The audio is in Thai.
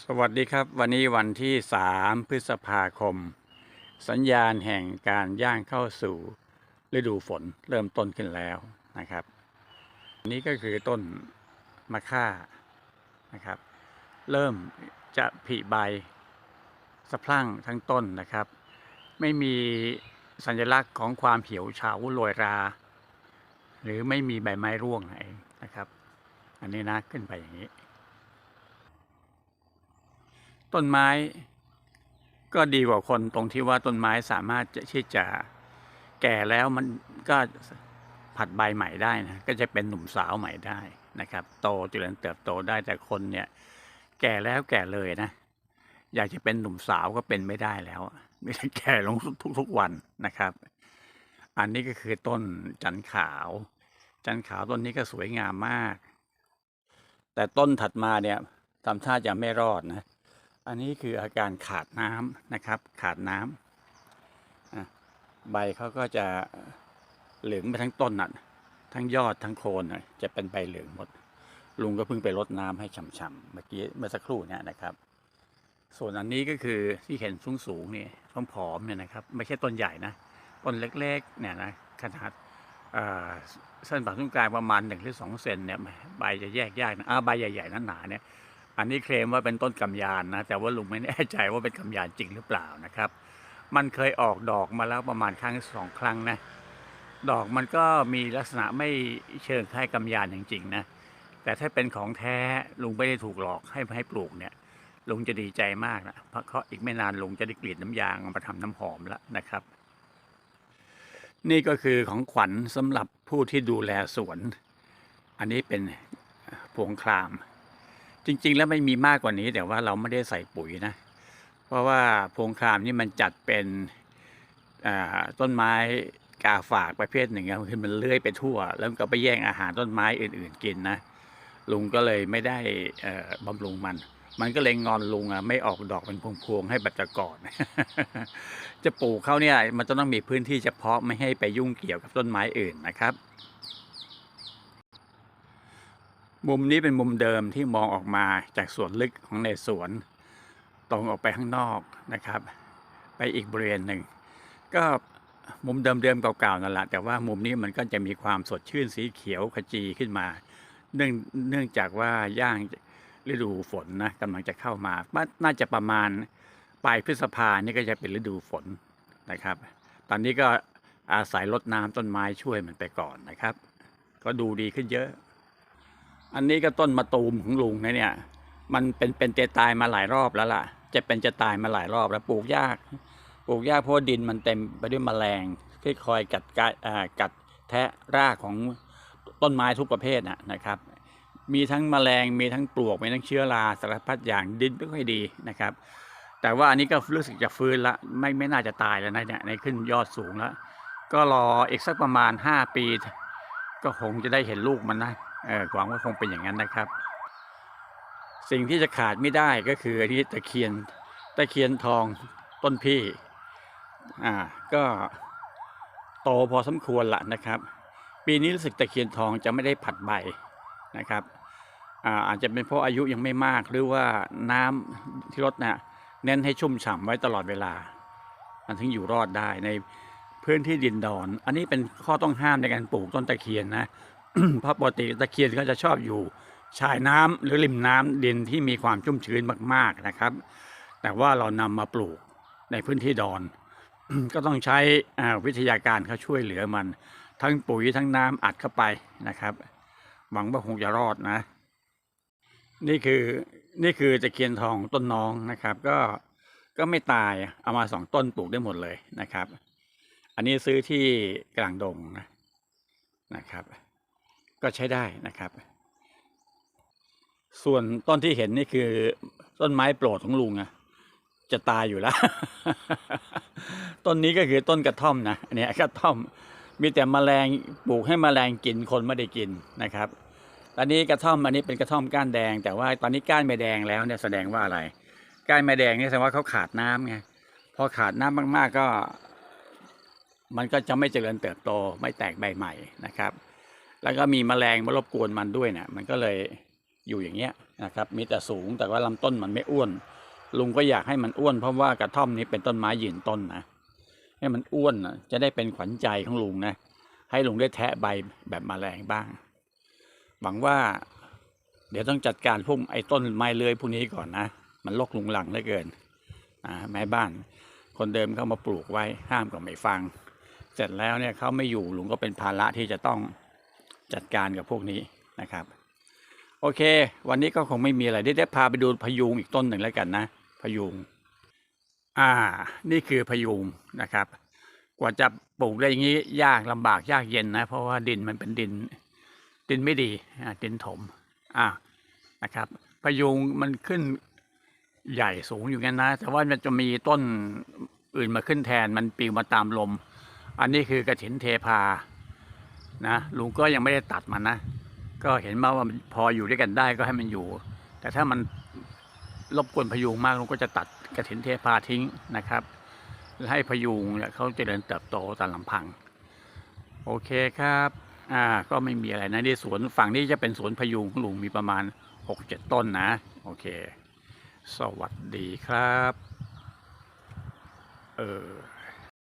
สวัสดีครับ วันนี้วันที่ 3 พฤษภาคม สัญญาณแห่งการย่างเข้าสู่ฤดูฝนเริ่มต้นขึ้นแล้วนะครับนนี้ก็คือต้นมะค่านะครับ เริ่มจะผลิใบสะพรั่งทั้งต้นนะครับ ไม่มีสัญลักษณ์ของความเหี่ยวเฉาโรยรา หรือไม่มีใบไม้ร่วงนั่นนะครับ อันนี้นะขึ้นไปอย่างนี้ ต้นไม้ก็ดีกว่าคนตรงที่ว่าต้นไม้สามารถจะที่จะแก่แล้วมันก็ผัดใบใหม่ได้นะก็จะเป็นหนุ่มสาวใหม่ได้นะครับ โตเจริญเติบโตได้แต่คนเนี่ยแก่แล้วแก่เลยนะ อยากจะเป็นหนุ่มสาวก็เป็นไม่ได้แล้วไมแต่แก่ลงทุกๆวันนะครับ อันนี้ก็คือต้นจันขาว จันขาวต้นนี้ก็สวยงามมาก แต่ต้นถัดมาเนี่ยทำท่าจะไม่รอดนะ อันนี้คืออาการขาดน้ำนะครับ ขาดน้ำใบเขาก็จะเหลืองไปทั้งต้นน่ะทั้งยอดทั้งโคนจะเป็นใบเหลืองหมด ลุงก็เพิ่งไปรดน้ำให้ฉ่ำๆเมื่อกี้เมื่อสักครู่เนี่ยนะครับ ส่วนอันนี้ก็คือที่เห็นสูงสูงๆนี่ผอมเนี่ยนะครับ ไม่ใช่ต้นใหญ่นะต้นเล็กๆเนี่ยนะขนาดเส้นผ่าศูนย์กลางประมาณหนึ่งหรือสองเซนเนี่ยใบจะแยกยากนะใบใหญ่ๆหนาๆเนี่ย อันนี้เคลมว่าเป็นต้นกำยานนะ แต่ว่าลุงไม่แน่ใจว่าเป็นกำยานจริงหรือเปล่านะครับ มันเคยออกดอกมาแล้วประมาณครั้งสองครั้งนะ ดอกมันก็มีลักษณะไม่เชิงคล้ายกำยานจริงๆนะ แต่ถ้าเป็นของแท้ลุงไม่ได้ถูกหลอกให้ให้ปลูกเนี่ยลุงจะดีใจมากนะ เพราะเขาอีกไม่นานลุงจะได้กรีดน้ำยางมาทำน้ำหอมแล้วนะครับ นี่ก็คือของขวัญสำหรับผู้ที่ดูแลสวน อันนี้เป็นพวงคราม จริง ๆ แล้วไม่มีมากกว่านี้ แต่ว่าเราไม่ได้ใส่ปุ๋ยนะ เพราะว่าพงคามนี่มันจัดเป็นต้นไม้กาฝากประเภทหนึ่งอะคือมันเลื้อยไปทั่ว แล้วก็ไปแย่งอาหารต้นไม้อื่น ๆ กินนะลุงก็เลยไม่ได้บำรุงมัน มันก็เลยงอนลุงอะไม่ออกดอกเป็นพวงๆให้บัตรก่อนจะปลูกเขาเนี่ยมันจะต้องมีพื้นที่เฉพาะไม่ให้ไปยุ่งเกี่ยวกับต้นไม้อื่นนะครับ มุมนี้เป็นมุมเดิมที่มองออกมาจากสวนลึกของในสวน ตรงออกไปข้างนอกนะครับ ไปอีกบริเวณหนึ่ง ก็มุมเดิมๆเก่าๆนั่นแหละแต่ว่ามุมนี้มันก็จะมีความสดชื่นสีเขียวขจีขึ้นมา เนื่องเนื่องจากว่าย่างฤดูฝนนะกำลังจะเข้ามา น่าจะประมาณปลายพฤษภานี่ก็จะเป็นฤดูฝนนะครับ ตอนนี้ก็อาศัยรดน้ำต้นไม้ช่วยมันไปก่อนนะครับ ก็ดูดีขึ้นเยอะ อันนี้ก็ต้นมะตูมของลุงนะเนี่ย มันเป็นเป็นเจตายมาหลายรอบแล้วล่ะ จะเป็นจะตายมาหลายรอบแล้วปลูกยาก ปลูกยากเพราะดินมันเต็มไปด้วยแมลงที่คอยกัดกะอ่ากัดแทะรากของต้นไม้ทุกประเภทนะนะครับ มีทั้งแมลงมีทั้งปลวกมีทั้งเชื้อราสารพัดอย่างดินไม่ค่อยดีนะครับ แต่ว่าอันนี้ก็รู้สึกจะฟื้นละไม่ไม่น่าจะตายแล้วนะเนี่ยในขึ้นยอดสูงแล้วก็รออีกสักประมาณ 5 ปี ก็คงจะได้เห็นลูกมันนะ เออหวังว่าคงเป็นอย่างนั้นนะครับ สิ่งที่จะขาดไม่ได้ก็คืออันนี้ตะเคียนตะเคียนทองต้นพี่อ่าก็โตพอสมควรละนะครับ ปีนี้รู้สึกตะเคียนทองจะไม่ได้ผัดใบนะครับอ่าอาจจะเป็นเพราะอายุยังไม่มากหรือว่าน้ำที่รดน่ะเน้นให้ชุ่มฉ่ำไว้ตลอดเวลา มันถึงอยู่รอดได้ในพื้นที่ดินดอน อันนี้เป็นข้อต้องห้ามในการปลูกต้นตะเคียนนะ เพราะปกติตะเคียนก็จะชอบอยู่ชายน้ำหรือริมน้ำดินที่มีความชุ่มชื้นมากๆนะครับ แต่ว่าเรานำมาปลูกในพื้นที่ดอน ก็ต้องใช้วิทยาการเขาช่วยเหลือมัน ทั้งปุ๋ยทั้งน้ำอัดเข้าไปนะครับหวังว่าคงจะรอดนะ นี่คือนี่คือตะเคียนทองต้นน้องนะครับ ก็ก็ไม่ตายเอามาสองต้นปลูกได้หมดเลยนะครับ อันนี้ซื้อที่กลางดงนะนะครับ ก็ใช้ได้นะครับ ส่วนต้นที่เห็นนี่คือ ต้นไม้โปรดของลุงอะจะตายอยู่แล้ว ต้นนี้ก็คือต้นกระท่อมนะเนี้ยกระท่อม มีแต่แมลงปลูกให้แมลงกินคนไม่ได้กินนะครับ ตอนนี้กระท่อมอันนี้เป็นกระท่อมก้านแดง แต่ว่าตอนนี้ก้านไม่แดงแล้วเนี่ยแสดงว่าอะไร ก้านไม่แดงเนี่ยแสดงว่าเขาขาดน้ำไง พอขาดน้ำมาก ๆก็ มันก็จะไม่เจริญเติบโตไม่แตกใบใหม่นะครับ แล้วก็มีแมลงมารบกวนมันด้วยเนี่ยมันก็เลยอยู่อย่างเงี้ยนะครับมีแต่สูงแต่ว่าลำต้นมันไม่อ้วน ลุงก็อยากให้มันอ้วนเพราะว่ากระท่อมนี้เป็นต้นไม้ยืนต้นนะให้มันอ้วนนะจะได้เป็นขวัญใจของลุงนะให้ลุงได้แทะใบแบบแมลงบ้าง หวังว่า เดี๋ยวต้องจัดการพวกไอ้ต้นไม้เลื้อยพวกนี้ก่อนนะมันลกลุงหลังเหลือเกินอ่าแม่บ้าน คนเดิมเข้ามาปลูกไว้ห้ามก็ไม่ฟัง เสร็จแล้วเนี่ยเขาไม่อยู่ลุงก็เป็นภาระที่จะต้อง จัดการกับพวกนี้นะครับ โอเค วันนี้ก็คงไม่มีอะไรได้ได้พาไปดูพยุงอีกต้นหนึ่งแล้วกันนะพยุงอ่า นี่คือพยุงนะครับ กว่าจะปลูกได้อย่างนี้ยากลำบากยากเย็นนะ เพราะว่าดินมันเป็นดิน ดินไม่ดีอ่าดินถมอ่านะครับพยุงมันขึ้นใหญ่สูงอยู่งั้นนะ แต่ว่ามันจะมีต้นอื่นมาขึ้นแทนมันปลิวมาตามลม อันนี้คือกระถินเทพา นะลุงก็ยังไม่ได้ตัดมันนะ ก็เห็นมาว่าพออยู่ด้วยกันได้ก็ให้มันอยู่ แต่ถ้ามันรบกวนพยุงมากลุงก็จะตัดกระถินเทพาทิ้งนะครับและให้พยุงเนี่ยเขาเจริญเติบโตตามลำพัง โอเคครับอ่าก็ไม่มีอะไรนะที่สวนฝั่งนี้จะเป็นสวนพยุงของลุงมีประมาณหกเจ็ดต้นนะ โอเค สวัสดีครับ เออ